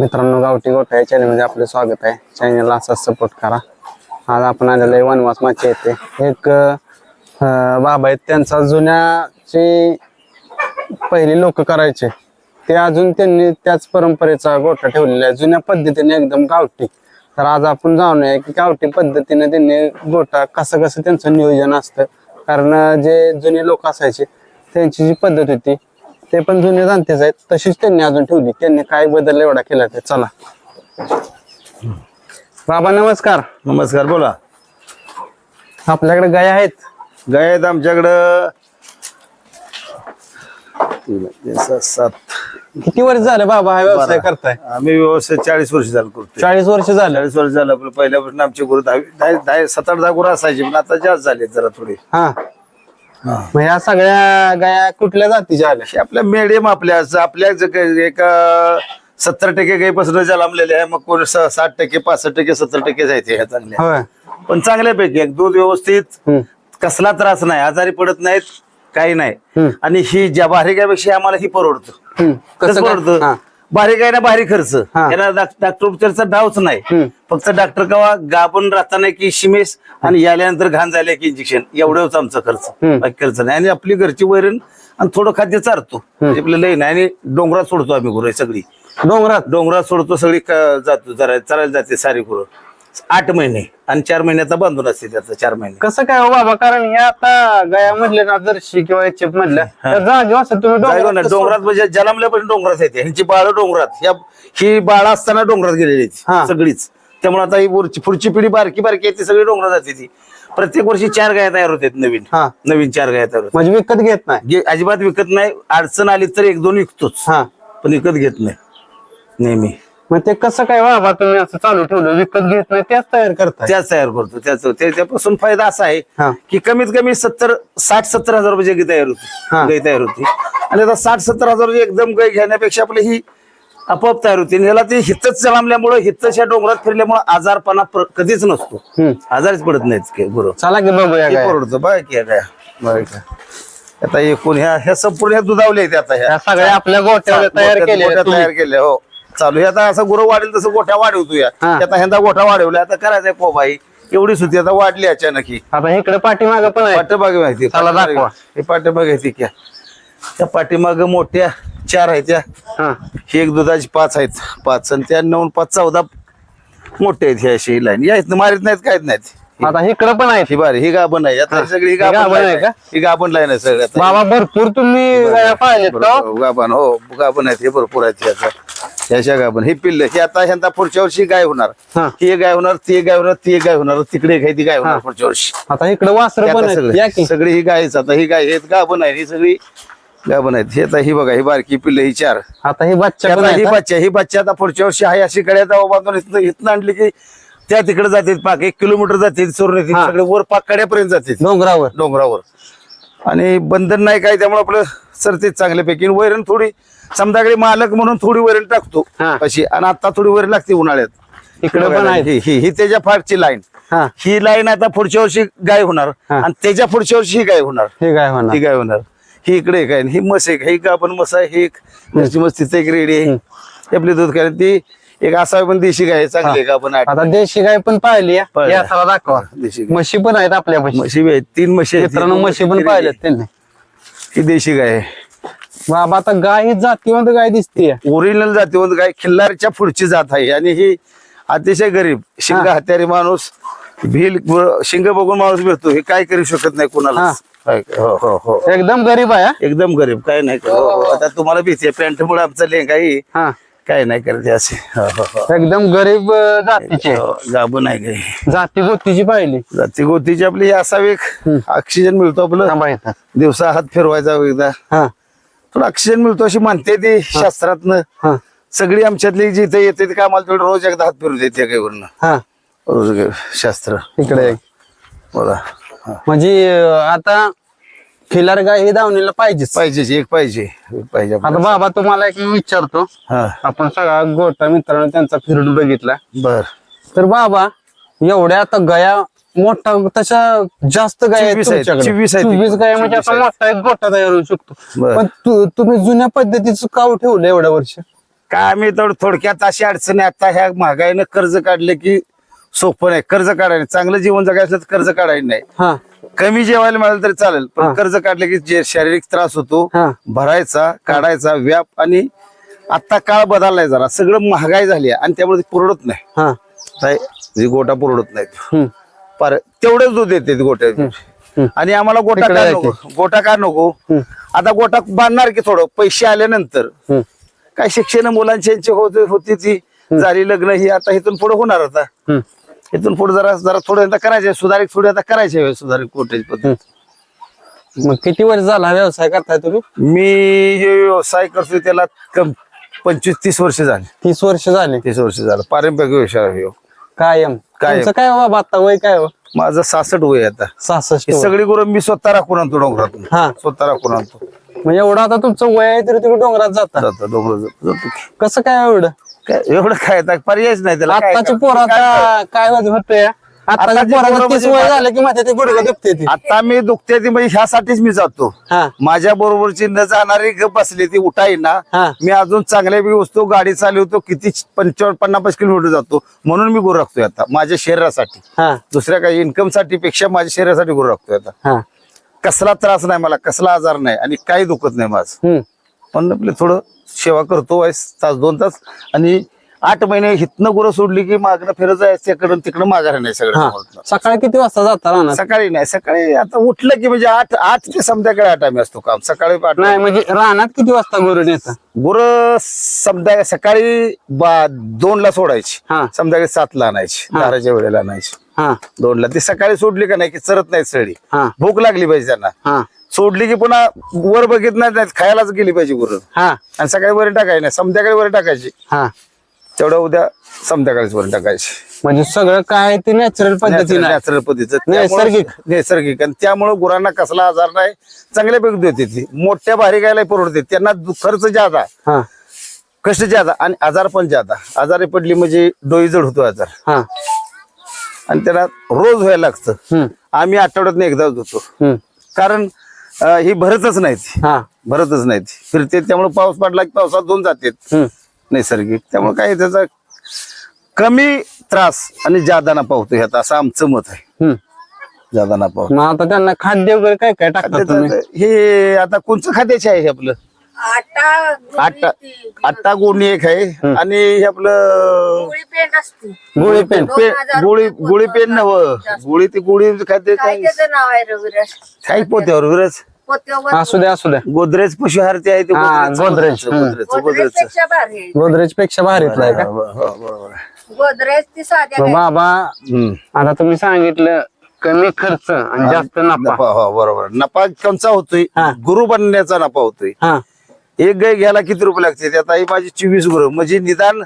मित्रांनो गावठी गोठा या चॅनलमध्ये आपलं स्वागत आहे. चॅनलला असाच सपोर्ट करा. आज आपण आलेलो आहे वनवास माचे येते एक बाबा आहेत. त्यांचा जुन्याची पहिले लोक करायचे. ते अजून त्यांनी त्याच परंपरेचा गोठा ठेवलेला आहे. जुन्या पद्धतीने एकदम गावठी. तर आज आपण जाऊन आहे की गावठी पद्धतीने त्यांनी गोठा कसं कसं त्यांचं नियोजन असतं. कारण जे जुने लोक असायचे त्यांची जी पद्धत होती ते पण जुने जाणतेच आहेत. तशीच त्यांनी अजून ठेवली. त्यांनी काय बदल एवढा केला ते? चला. बाबा नमस्कार. नमस्कार बोला. आपल्याकडे गाय आहेत? गाय आहेत आमच्याकडं. तीन, तीन, सात सात. किती वर्ष झालं बाबा हा व्यवसाय करताय? आम्ही व्यवस्थित चाळीस वर्ष झालं करतो चाळीस वर्ष झालं. चाळीस वर्ष झालं आपलं पहिल्यापासून आमचे गुरु दहा सात आठ दहा गुरु असायचे पण आता जास्त झाले जरा थोडे. हा. मग या सगळ्या गाया कुठल्या जातीच्या आल्या आपल्या मिडियम आपल्या आपल्या जे काही एक अं, सत्तर टक्के गाईपासून जन्मलेले आहे मग कोण स- साठ टक्के पासष्ट टक्के सत्तर टक्के जायचे ह्या चांगल्या होय पण चांगल्यापैकी एक दूध व्यवस्थित हम्म. कसला त्रास नाही आजारी पडत नाहीत काही नाही. आणि ही ज्या गायपेक्षा आम्हाला ही परवडतं हम्म. कसं कसं काय? परवडतं हा. बारीक आहे ना भारी खर्च. हा. याला डाक- डॉक्टर उपचारचा डावच नाही. फक्त डॉक्टर कवा गाभण राहताना की शिमेस आणि याल्यानंतर घाण झाले की इंजेक्शन एवढंच आमचा खर्च. हम्म. बाकी खर्च नाही. आणि आपली घरची वैरण आणि थोडं खाद्य चारतो. म्हणजे आपलं लई नाही. आणि डोंगरात सोडतो आम्ही गुरं सगळी. डोंगरात? डोंगरात सोडतो सगळी क- जातो जरा चरायला जाते सारी गुरं. आठ महिने आणि चार महिन्याचा बांधून असते त्याचा चार महिने. कसं काय हो बाबा? कारण हे आता गाया म्हटले ना जर्शी किंवा एचएफ म्हटलं तर जागे असं तुम्ही जागो डोंगरात म्हणजे जन्मल्यापासून डोंगरात येते ह्यांची बाळ डोंगरात. ह्या ही बाळ असताना डोंगरात गेलेली हा. आहेत सगळीच. त्यामुळे आता ही पुढची पिढी बारकी बारकी आहे ती सगळी डोंगरात जाते ती. प्रत्येक वर्षी चार गाया तयार होतात नवीन. हा. नवीन चार गाया तयार होतात म्हणजे विकत घेत नाही. गे- अजिबात विकत नाही. अडचण आली तर एक दोन विकतोच. हा. पण विकत घेत नाही. नेहमी. मग ते कसं काय बाबा तुम्ही असं चालू ठेवलं विकत घेत नाही त्याच तयार करताय. त्याच तयार करतो त्याच त्याच्यापासून फायदा असा हा. आहे की कमीत कमी सत्तर साठ सत्तर हजार रुपये गाय तयार हा. होती गाय तयार होती. आणि आता साठ सत्तर हजार रुपये एकदम गाय घेण्यापेक्षा आपली ही आपोआप तयार होती. आणि ह्याला ते हितच जलामल्यामुळं हितच्या डोंगरात फिरल्यामुळं आजारपणा प्र- कधीच नसतो. हम्म. आजारच पडत नाहीत काय बरोबर. चला की बघूया हे परवडतं बघा की या गाया. बघा की. आता एकूण ह्या ह्या संपूर्ण ह्या दुधावल्या आहेत आता ह्या. सगळ्या आपल्या गोठ्यावर तयार गोठ्यात- केले गोठ्यात तयार केले हो. चालू आता असं गुरु वाढेल तसं गोठ्या वाढवतो या. हा. आता ह्यांदा गोठा वाढवला आता करायचंय पोबाई. एवढीच होती आता वाढली अचानक ही. आता इकडे पाठीमाग पण आहे. पाठीमागे माहिती चला दाखवा. हे पाठीमागे आहे ती क्या. त्या पाठीमाग मोठ्या चार आहेत त्या हा. ही एक दुधाची पाच आहेत. पाच आणि त्या नऊ पाच चौदा मोठे आहेत ही अशी लाईन. या इथनं मारित नाहीत काहीच नाहीत. आता इकडे पण आहे ही बारी ही गाभण आहे. आता ही. सगळी ही गाभण गाभण आहे line का? आहे. ही गाभण लाईन आहे सगळ्यात बाबा भरपूर तुम्ही गाया पाहिलेत का? बरोबर, गाभण. हो गाभण आहेत हे भरपूर आहेत ह्याचा ह्याच्या गाभण ही पिल्ल ही आता ह्यांना पुढच्या वर्षी गाय होणार. हा. एक गाय होणार ती गाय होणार ती गाय होणार तिकडे एक आहे ती गाय होणार पुढच्या वर्षी. आता इकडे वासर पण आता आहे या की. सगळी सगळी ही गायच. आता ही गाय आहेत गाभण आहे ही सगळी गाभण आहेत. हे आता ही बघा ही बारकी पिल्ल ही चार. आता ही बच्चा पण आता ही? बच्चा ही बच्चा आता पुढच्या वर्षी आहे. अशी कड्या जाऊ बांधून इथनं इथनं आणली की त्या तिकडे जाते पाक एक किलोमीटर जाते चोरून येते हा. सगळे वर पाक कड्यापर्यंत जाते डोंगरावर. डोंगरावर. आणि बंधन नाही काय त्यामुळे आपलं सरतेच चांगल्यापैकी. आणि वैरण थोडी समजाकडे मालक म्हणून थोडी वैरण टाकतो हा. अशी आणि आता थोडी वैरण लागते उन्हाळ्यात. इकडे पण आहे. ही ही ही त्याच्या फाटची लाईन हा. ही लाईन आता पुढच्या वर्षी गाय होणार. हा. आणि त्याच्या पुढच्या वर्षी ही गाय होणार. हे काय होणार. ही गाय होणार. ही इकडे एक आहे आणि ही मस एक. ही गाभण मस आहे ही एक. घरची मस तिथे एक रेडी आहे. ही आपली दूध काय ती एक असावी पण देशी गाय आहे, चांगली आहे गाभण आहे आता देशी गाय पण पाहिली या. पाहिली. या चला दाखवा. देशी गाय. म्हशी पण आहेत आपल्या म्हशी म्हशी बी आहेत. तीन म्हशी आहेत. मित्रांनो म्हशी पण पाहिल्यात त्यांनी. ही देशी गाय आहे. बाबा आता गाय ही जातीवंत गाय दिसते ओरिजिनल जातीवंत गाय खिल्लारच्या पुढची जात आहे. आणि ही अतिशय गरीब शिंग हत्यारी माणूस भील शिंग बघून माणूस भेटतो हे काय करू शकत नाही कोणाला? हो. हो हो एकदम गरीब आहे? एकदम गरीब. काय नाही. हो, हो. आता तुम्हाला भीती आहे. पॅन्ट मुळे आमचा लेंगा ही. हा काय नाही करते असे. हो, हो, हो. एकदम गरीब अं, जातीचे. हो, आहे गाय जाती गोतीची पाहिली. जाती गोतीची आपली असावी एक ऑक्सिजन मिळतो आपलं. थांबा इथं. दिवसा हात फिरवायचा एकदा. हा. थोडं ऑक्सिजन मिळतो अशी म्हणते ती शास्त्रातनं. हा. सगळी आमच्यातली जिथे येते ते कामाला तेवढं रोज एकदा हात फिरू देते गायवरनं हा. रोज शास्त्र. इकडे. बोला. म्हणजे आता खिलार गाय ही दावणीला पाहिजेच. पाहिजेच एक पाहिजे. एक पाहिजे आता. बाबा तुम्हाला एक विचारतो. आपण सगळा गोटा मित्रांनो त्यांचा फिरून बघितला. बर. तर बाबा एवढ्या आता गया मोठा तशा जास्त गाय आहेत 24 आहेत, तुमच्याकडे. 24 आहेत. 24 गाय म्हणजे 24 आता मोठा एक गोठा तयार होऊ शकतो बरं. पण तु- तुम्ही जुन्या पद्धतीचं काव ठेवलं एवढ्या वर्ष काय आम्ही थोड थोडक्यात अशी अडचण आहे आता ह्या महागाईनं कर्ज काढले की सोपं नाही कर्ज काढायला चांगलं जीवन जगायचं तर कर्ज काढायला नाही हा कमी जेवायला मिळालं तरी चालेल हा. पण कर्ज काढले की जे शारीरिक त्रास होतो हा. भरायचा काढायचा व्याप आणि आता काळ बदललाय जरा सगळं महागाई झाली आहे आणि त्यामुळे ते पुरवत नाही हा काय जी गोटा पुरवत नाहीत हम्म. पर तेवढेच दूध देते गोट्या. आणि आम्हाला गोटा तिकडे का आहे नको. गोटा का नको. आता गोटा बांधणार की थोडं? पैसे आल्यानंतर. काय शिक्षण मुलांची होत होती ती. झाली लग्न ही आता इथून पुढे होणार आता. इथून पुढे जरा जरा थोडं करायचे सुधारित थोडी आता करायचे सुधारित कोट्याची पद्धत. मग किती वर्ष झाला हा व्यवसाय करताय तुम्ही? मी हे व्यवसाय करतोय त्याला पंचवीस तीस वर्ष झाली. तीस वर्ष झाले. तीस वर्ष झालं. पारंपरिक व्यवसाय ह्यो. कायम. तुमचं काय बाबा आता वय काय हो? माझं सासठ वय आहे आता. सहासष्ट ही वय. सगळी गुरं मी स्वतः राखून आणतो डोंगरातून. हा. स्वतः राखून आणतो. म्हणजे एवढं आता तुमचं वय आहे तरी तुम्ही डोंगरात जाता. जातो डोंगर जातो. जातो की. कसं काय एवढं? काय एवढं काय आता पर्यायच नाही त्याला. काय- आताची काय- पोर आता काय होत होतंय? आताच्या आताची पोरांना पोरं तीस वय बा- झालं की माझ्या ते गुडघे दुखते ती. आता मी दुखते ती म्हणजे ह्यासाठीच मी जातो. हा. माझ्या बरोबरची न जाणारी गप बसली ती उठाई ना हा. मी अजून चांगल्या बी वस्तू गाडी चालवतो किती पंचावन्न पन्नास किलोमीटर जातो. म्हणून मी गुरु राखतोय आता माझ्या शरीरासाठी. हा. दुसऱ्या काही इन्कमसाठी पेक्षा माझ्या शरीरासाठी गुरु राखतोय आता. हा. कसला त्रास नाही मला कसला आजार नाही आणि काही दुखत नाही माझं. हम्म. पण आपलं थोडं सेवा करतो तास दोन तास आणि आठ महिने हितनं गुरं सोडली की मागणं फिरत जायचं तिकडं तिकडं माघार नाही हा. सगळं सकाळी किती वाजता जाता राहणार सकाळी नाही सकाळी आता उठलं की म्हणजे आठ आठ ते संध्याकाळी आठ आम्ही असतो काम. सकाळी आठ नाही म्हणजे रानात किती वाजता गुरु नेता? गुरं संध्याकाळी सकाळी बा दोन ला सोडायची. हा. संध्याकाळी सात ला आणायची. दाराच्या वेळेला आणायची. हा. दोन ला ती सकाळी सोडली का नाही की चरत नाही सळी. हा. भूक लागली पाहिजे त्यांना. हा. सोडली की पुन्हा वर बघित नाही खायलाच गेली पाहिजे गुरं. हा. आणि सकाळी वर टाकायची नाही संध्याकाळी वर टाकायची. हा. तेवढं उद्या संध्याकाळीच वर टाकायची. म्हणजे सगळं काय ते नॅचरल पद्धतीने आहे. नॅचरल पद्धतीचं. नैसर्गिक. त्यामुळं- नैसर्गिक. आणि त्यामुळे गुरांना कसला आजार नाही चांगल्यापैकी देते ती. मोठ्या भारी गायला परवडते. त्यांना दु- खर्च ज्यादा हा. कष्ट ज्यादा आणि आजार पण ज्यादा. आजारी पडली म्हणजे डोई जड होतो आजार. हा. आणि त्याला रोज व्हायला लागतं. हम्म. आम्ही आठवड्यात एकदाच होतो. हम्म. कारण अं, ही भरतच नाही ती हा. भरतच नाही ती फिरते त्यामुळे पाऊस पडला की पावसात दोन जातात. हम्म. नैसर्गिक. त्यामुळे काय त्याचा कमी त्रास आणि जादा नफा होतो ह्यात असं आमचं मत आहे. हम्म. जादा नफा होतो. मग आता त्यांना खाद्य वगैरे काय काय टाकतात तुम्ही? त्याचं- हे आता कोणचं खाद्याचे आहे हे आपलं? आटा आटा आटा गोणी एक आहे. आणि हे आपलं पोळी पेंट असते. गोळी पेन दोन पे- हजार गोळी रुपये गोळी पेन नव. गोळी ती गोळी खाद्य काय काय? त्याचं नाव आहे रविराज काही पोत्यावर विरच असू द्या असू द्या गोदरेज पशुहार ते आहे ते हा, गोदरेज. भारी आहे. गोदरेजपेक्षा भारीतला आहे का. गोदरेज ती साध्या मग काय बाबा. आता तुम्ही सांगितलं कमी खर्च आणि जास्त नफा. नफा हो बरोबर. नफा कोणचा होतोय हा. गुरु बनण्याचा नफा होतोय. हा. एक गाय घ्यायला किती रुपये लागते? आता ही माझी चोवीस गुरु. म्हणजे निदान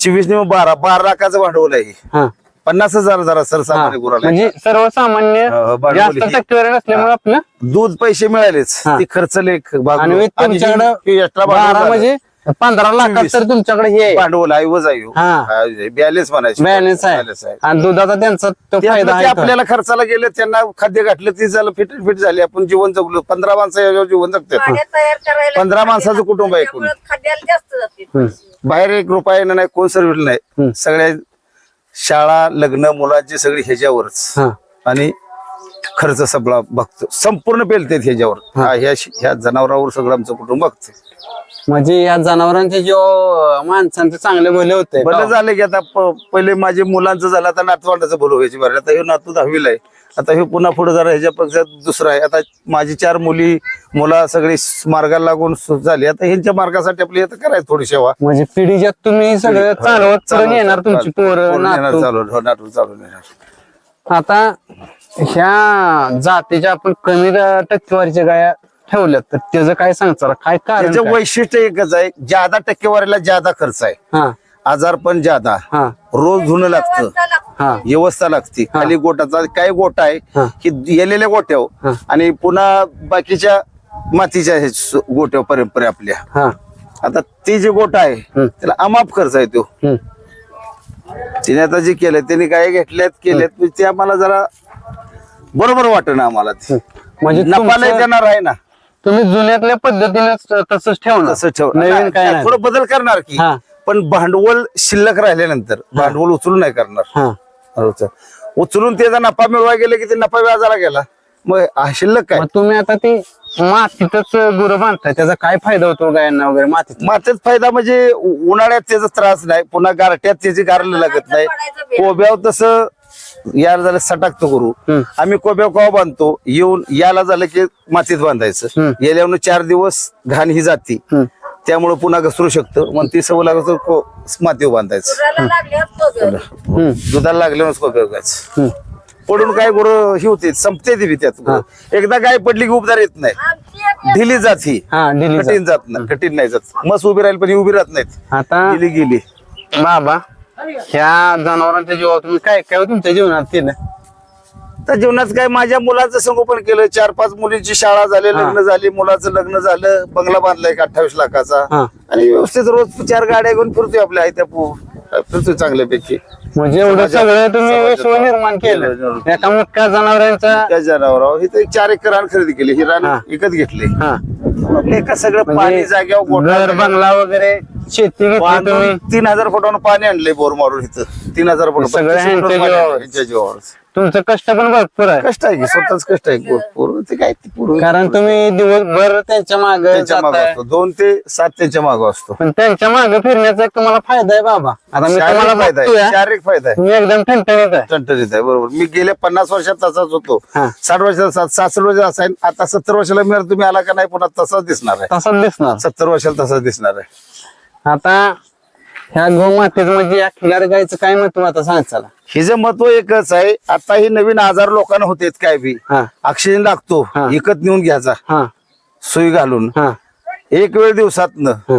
चोवीस ने बारा बारा लाखाचं भांडवल आहे. हा. पन्नास हजार जरा. सरसामान्य गुराला म्हणजे सर्वसामान्य हो, हो, भांडवल जास्त ही- टक्केवारी नसल्यामुळे आपलं दूध पैसे मिळालेच हा. ती खर्च लेख भागलो. आणि with आणि ही तुमच्याकडे extra बारा भांडवल म्हणजे पंधरा लाखात चोवीस. तर तुमच्याकडे हे आहे. भांडवल आहे हा. बॅलेन्स म्हणायचे बॅलन्स Balance आहे आणि दुधाचा त्यांचा तो फायदा आपलं- ते आहे तो. आपल्याला खर्चाला गेलं त्यांना खाद्य घातलं ती झालं फिट फिट झाली आपण जीवन जगलो पंधरा माणसं याच्यावर जीवन जगतात गाड्या तयार करायला पंधरा माणसाचं कुटुंब आहे त्यामुळं खाद्याला जास्त जाते हम्म. बाहेर एक रुपया नाही कोण सर्विस हम्म. नाही सगळ्या शाळा लग्न मुलांची सगळी ह्याच्यावरच. हा. आणि खर्च सगळा बघतो. संपूर्ण पेलते ह्याच्यावर. हा, ह्या ह्या जनावरावर सगळं आमचं कुटुंब बघते म्हणजे या जनावरांचे जो माणसांचे चांगले भले होते. बरं झालं की आता प- पहिले माझे मुलांचं झालं आता नातवांडाचं भलं व्हायची बरं. आता हे नातू दहावीला आहे. आता हे पुन्हा पुढे जरा ह्याच्यापेक्षा दुसरं आहे. आता माझी चार मुली मुला सगळी स- मार्गाला लागून सु- झाली. आता ह्यांच्या मार्गासाठी आपली आता करायची थोडी सेवा. म्हणजे पिढीच्यात तुम्ही सगळं चालवत चालून येणार तुमची पोरं नातू. चालू हो, नातू येणार आता ह्या जातीच्या आपण कमी र- टक्केवारीच्या गाया ठेवल्यात तर त्याचं काय सांगता काय कारण त्याचं काय? वैशिष्ट्य एकच आहे ज्यादा टक्केवारीला ज्यादा खर्च आहे. हा. आजार पण ज्यादा. हा. रोज धुणं लागतं. हा. व्यवस्था लागते. खाली गोटाचा काय गोटा आहे. की येलेल्या हा. गोट्यावर आणि पुन्हा बाकीच्या मातीच्या हे स- गोट्या परंपरे आपल्या. हा. आता ते जे गोटा आहे हम्म. त्याला अमाप खर्च आहे तो. हम्म. तिने आता जे केलंय त्यांनी काय घेतल्यात केल्यात ते आम्हाला जरा बरोबर वाटत ना आम्हाला ते. म्हणजे नफा लय तुमचं- देणार आहे ना. तुम्ही जुन्यातल्या पद्धतीने तसंच ठेवणार. तसं ठेव नवीन काय नाही थोडं बदल करणार की. हा. पण भांडवल शिल्लक राहिल्यानंतर भांडवल उचलून नाही करणार. हा. बरोबर. उचलून त्याचा नफा मिळवा गेले की ते नफा व्याजाला गेला. मग हा शिल्लक काय? मग तुम्ही आता ती मातीतच गुरं बांधताय त्याचा काय फायदा होतो गायांना वगैरे मातीत? मातेच फायदा म्हणजे उ- उन्हाळ्यात त्याचा त्रास नाही पुन्हा गारट्यात त्याची गारलं लागत नाही. कोब्याव तसं याला झालं सटाकतो करू हम्म. आम्ही कोब्याव कवा बांधतो. येऊन याला झालं की मातीत बांधायचं. हम्म. गेल्यावर चार दिवस घाण ही जाती. हम्म. त्यामुळे पुन्हा घसरू शकतं. मग ती सवय लागत को- मातीवर बांधायचं. दुधाला लागल्यावरच कोब्याव गायचं हम्म. पडून काय गुरु ही होते. संपते ती त्यात. एकदा गाय पडली की उपदार येत नाही. ढिली जात ही. दिली कठीण जात नाही. कठीण नाही जात. मस्त उभी राहील पण ही उभी राहत नाहीत. आता गेली गेली. बाबा. ह्या जनावरांच्या जीवावर तुम्ही काय काय तुमच्या जीवनात केलं? तर जीवनात काय माझ्या मुलाचं संगोपन केलं. चार पाच मुलींची शाळा झाली लग्न झाली मुलाचं लग्न झालं. बंगला बांधला एक अठ्ठावीस लाखाचा. हा. आणि व्यवस्थित रोज चार गाड्या घेऊन फिरतोय आपल्या आई त्या पो- फिरतोय चांगल्यापैकी. म्हणजे एवढं सगळं तुम्ही विश्व निर्माण केलं. एका मुख्य जनावरांचा त्या जनावरावर. इथे चार एकर रान खरेदी केली. ही रान हा. विकत घेतली. हा. एका सगळं पाणी म्हणजे जाग्यावर गोठा घर बंगला वगैरे शेती घेतली तुम्ही? बांधून तीन हजार फुटानं पाणी आणलंय बोर मारून इथं. तीन हजार फुट सगळं ह्यांच्या पाणी जीवावर. तुमचं कष्ट पण भरपूर आहे. कष्ट आहे की स्वतःच कष्ट आहे. पूर्ण ते काय ते पूर्ण कारण तुम्ही दिवसभर त्यांच्या माग त्यांच्या मागे असतो. दोन ते सात त्यांच्या मागे असतो. पण त्यांच्या मागे फिरण्याचा एक तुम्हाला फायदा आहे बाबा. आता मी तुम्हाला शारीरिक फायदा बघतोय आहे शारीरिक फायदा आहे. तुम्ही एकदम ठणठणीत आहे. टणटणीत आहे बरोबर. मी गेल्या पन्नास वर्षात तसाच होतो. हा. साठ वर्षाचा सात सासष्ट वर्षाचा असाय आता सत्तर वर्षाला मिळाल तुम्ही आला का नाही पुन्हा तसाच दिसणार आहे. तसंच दिसणार. सत्तर वर्षाला तसाच दिसणार आहे. आता ह्या गोमातेच म्हणजे या खिलार गायचं काय महत्त्व आता सांगायचं हिचं महत्त्व एकच आहे आता ही नवीन आजार लोकांना होते काय बी. हा. ऑक्सिजन लागतो हा. विकत नेऊन घ्यायचा. हा. सुई घालून. हा. एक वेळ दिवसातनं हा.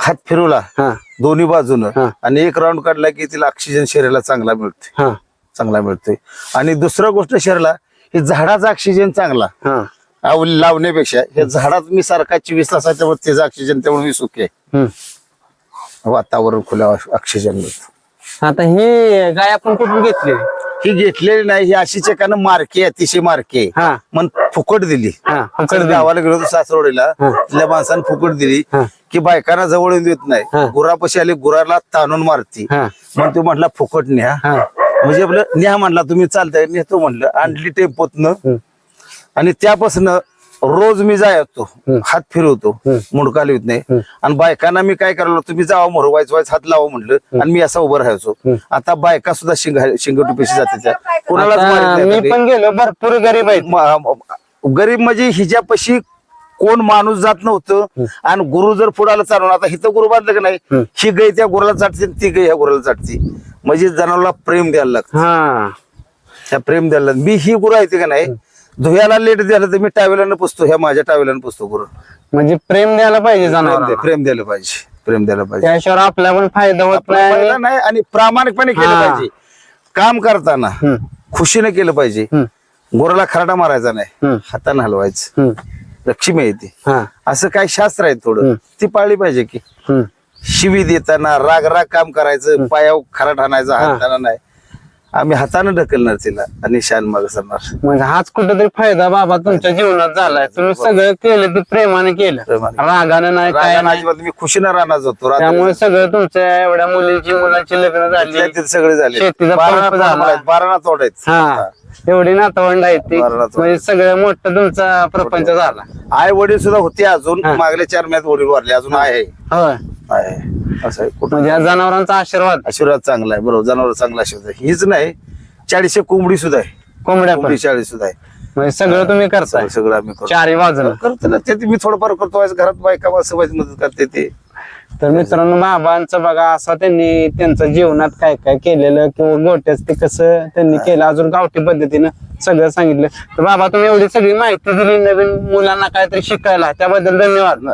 हात फिरवला हा. दोन्ही बाजूनं हा. आणि एक राऊंड काढला की तिला ऑक्सिजन शरीराला चांगला मिळतोय. हा. चांगला मिळतोय. आणि दुसरं गोष्ट शरीराला हे झाडाचा ऑक्सिजन चांगला. हा. आव- लावण्यापेक्षा हे झाडात मी सारखा चोवीस तासाच्या त्याचा ऑक्सिजन त्यामुळे मी सुखी आहे. हम्म. वातावरण खुल्या ऑक्सिजन मिळतं. आता ही गाय आपण कुठून घेतली? ही घेतलेली नाही ही अशी चेकानं मार्के अतिशय मार्के. हा. मग फुकट दिली. हा फुकट आपण दिली. गावाला गेलो होतो सासरवडीला. हा. तिथल्या माणसानं फुकट दिली हा. की बायकांना जवळ येऊन देत हा. नाही गुरापाशी आली गुराला ताणून मारती. हा. मग तो म्हटला फुकट न्या. हा. म्हणजे आपलं न्या म्हणला तुम्ही चालताय. नेतो म्हणलं. आणली टेम्पोतनं. आणि त्यापासून रोज मी जायचो. हात फिरवतो. मुडका लिहित नाही. आणि बायकांना मी काय करायला तुम्ही जावं मोर वायच वायच हात लावा म्हणलं आणि मी असा उभं राहायचो. आता बायका सुद्धा शिंग शिंगटुपीशी जाते त्या कोणालाच आता मारीत नाही मी. पण गेलो भरपूर गरीब म- गरीब म्हणजे हिच्यापाशी कोण माणूस जात नव्हतं आणि गुरु जर पुढाला चालवून आता हिथं गुरु बांधलं का नाही. ही गाय त्या गुराला चाटते आणि ती गाय ह्या गुराला चाटते म्हणजे जनावरला प्रेम द्यायला लागतं हा त्या प्रेम द्यायला लागतं. मी ही गुरु आहे का नाही धुयाला लेट झालं तर मी टावेलानं पुसतो ह्या माझ्या टावेलानं पुसतो गुरु म्हणजे प्रेम द्यायला पाहिजे जनावर प्रेम द्यायला पाहिजे प्रेम द्यायला पाहिजे त्याशिवाय आपला पण फायदा होत आपला नाही आणि प्रामाणिकपणे केलं हा. पाहिजे काम करताना हम्म. खुशीने केलं पाहिजे हम्म. गुराला खराडा मारायचा नाही हम्म. हाताने हलवायचं हम्म. लक्ष्मी येते हा असं काय शास्त्र आहे थोडं हम्म. ती पाळली पाहिजे की हम्म. शिवी देताना राग राग काम करायचं पायावर खराट आणायचा हा. हाताने नाही आम्ही हाताने ढकलणार तिला आणि शान माग सरणार. म्हणजे हाच कुठेतरी फायदा बाबा तुमच्या जीवनात झालाय. तुम्ही सगळं केलं ते प्रेमाने केलं. प्रेमाने. रागानं नाही काय रागानं नाही. अजिबात मी खुशीनं राहणार जातो. रात्री त्यामुळे सगळं तुमच्या एवढ्या मुलींची मुलांची लग्न झाली. सगळे झाले. शेतीचा बारा पंप झाला. आहेत, बारा नातवंड आहेत. हा एवढी नातवंड आहेत ती. बरं नातवंड. म्हणजे सगळं मोठं तुमचा प्रपंच झाला. आई वडील सुद्धा होते अजून. हा. मागल्या चार महिन्यात वडील वारले. अजून आहे. होय. असं आहे. कुठं म्हणजे या जनावरांचा आशीर्वाद. आशीर्वाद चांगला आहे. बरोबर जनावर चांगला आशीर्वाद आहे. हीच नाही चाळीसशे कोंबडी सुद्धा आहे. कोंबड्या पण. कोंबडी चाळीस सुद्धा आहे. म्हणजे सगळं तुम्ही करताय. सगळं आम्ही करतो. चारी बाजूला. करतो ना. ते मी थोडंफार करतो. आज घरात बायका माझी मदत करते ते. तर मित्रांनो बाबांचं बघा असं त्यांनी त्यांचं जीवनात काय काय केलेलं किंवा गोट्याच ते कसं त्यांनी केलं अजून गावठी पद्धतीनं सगळं सांगितलं. तर बाबा तुम्ही एवढी सगळी माहिती दिली नवीन मुलांना काहीतरी शिकायला. त्याबद्दल धन्यवाद.